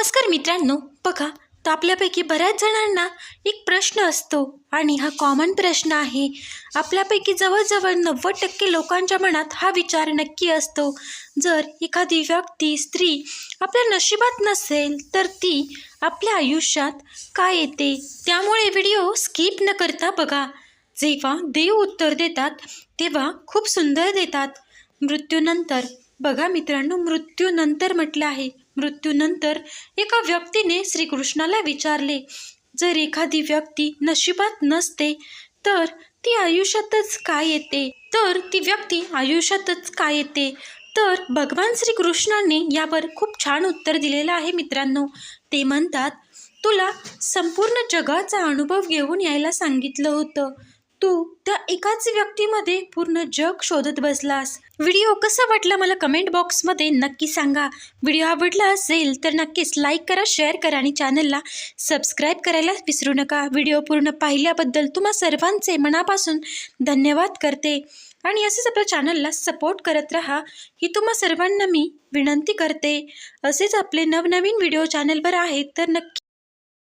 नमस्कार मित्रांनो बघा तर आपल्यापैकी बऱ्याच जणांना एक प्रश्न असतो आणि हा कॉमन प्रश्न आहे. आपल्यापैकी जवळजवळ नव्वद टक्के लोकांच्या मनात हा विचार नक्की असतो. जर एखादी व्यक्ती स्त्री आपल्या नशिबात नसेल तर ती आपल्या आयुष्यात काय येते? त्यामुळे व्हिडिओ स्किप न करता बघा. जेव्हा देव उत्तर देतात तेव्हा खूप सुंदर देतात. मृत्यूनंतर बघा मित्रांनो मृत्यूनंतर म्हटलं आहे. मृत्यूनंतर एका व्यक्तीने श्रीकृष्णाला विचारले जर एखादी व्यक्ती नशिबात नसते तर ती आयुष्यातच काय येते? तर ती व्यक्ती आयुष्यातच काय येते? तर भगवान श्रीकृष्णाने यावर खूप छान उत्तर दिलेलं आहे मित्रांनो. ते म्हणतात तुला संपूर्ण जगाचा अनुभव घेऊन यायला सांगितलं होतं. तू त्या एकाच व्यक्तीमध्ये पूर्ण जग शोधत बसलास. व्हिडिओ कसा वाटला मला कमेंट बॉक्समध्ये नक्की सांगा. व्हिडिओ आवडला असेल तर नक्कीच लाईक करा शेअर करा आणि चॅनलला सबस्क्राईब करायला विसरू नका. व्हिडिओ पूर्ण पाहिल्याबद्दल तुम्हा सर्वांचे मनापासून धन्यवाद करते. आणि असेच आपल्या चॅनलला सपोर्ट करत राहा. ही तुम्हा सर्वांना मी विनंती करते. असेच आपले नवनवीन व्हिडिओ चॅनलवर आहेत तर नक्की